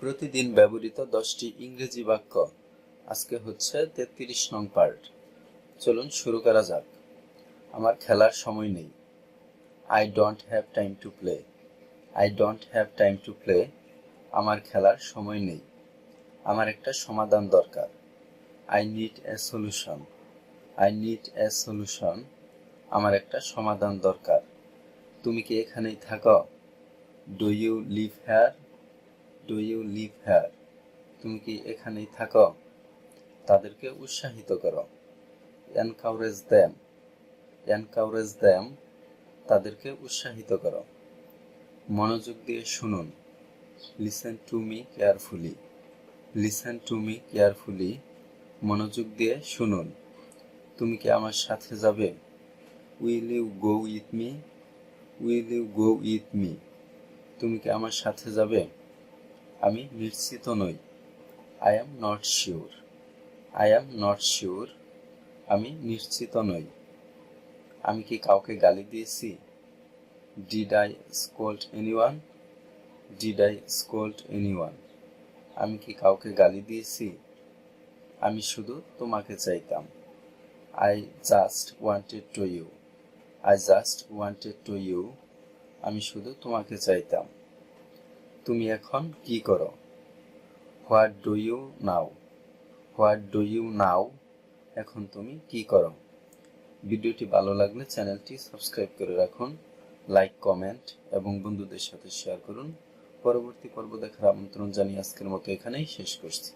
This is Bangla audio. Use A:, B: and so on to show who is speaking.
A: প্রতিদিন ব্যবহৃত দশটি ইংরেজি বাক্য। আজকে হচ্ছে তেত্রিশ নং পার্ট। চলুন শুরু করা যাক। আমার খেলার সময় নেই। I don't have time to play I don't have time to play আমার খেলার সময় নেই। আমার একটা সমাধান দরকার। I need a solution I need a solution আমার একটা সমাধান দরকার। তুমি কি এখানেই থাকো? Do you live here do you live here তুমি কি এখানেই থাকো? তাদেরকে উৎসাহিত করো। এনকাউরেজ দ্যাম এনকাউরেজ দ্যাম তাদেরকে উৎসাহিত করো। মনোযোগ দিয়ে শুনুন। Listen to me carefully listen to me carefully মনোযোগ দিয়ে শুনুন। তুমি কি আমার সাথে যাবে? Will you go with me will you go with me তুমি কি আমার সাথে যাবে? আমি নিশ্চিত নই। I am not sure I am not sure আমি নিশ্চিত নই। আমি কি কাউকে গালি দিয়েছি? Did I scold anyone did I scold anyone আমি কি কাউকে গালি দিয়েছি? আমি শুধু তোমাকে চাইতাম। I just wanted to you I just wanted to you আমি শুধু তোমাকে চাইতাম। তুমি এখন কি করো? What do you now what do you now এখন তুমি কি করো? ভিডিওটি ভালো লাগলে চ্যানেলটি সাবস্ক্রাইব করে রাখুন, লাইক, কমেন্ট এবং বন্ধুদের সাথে শেয়ার করুন। পরবর্তী পর্ব দেখার আমন্ত্রণ জানিয়ে আজকের মতো এখানেই শেষ করছি।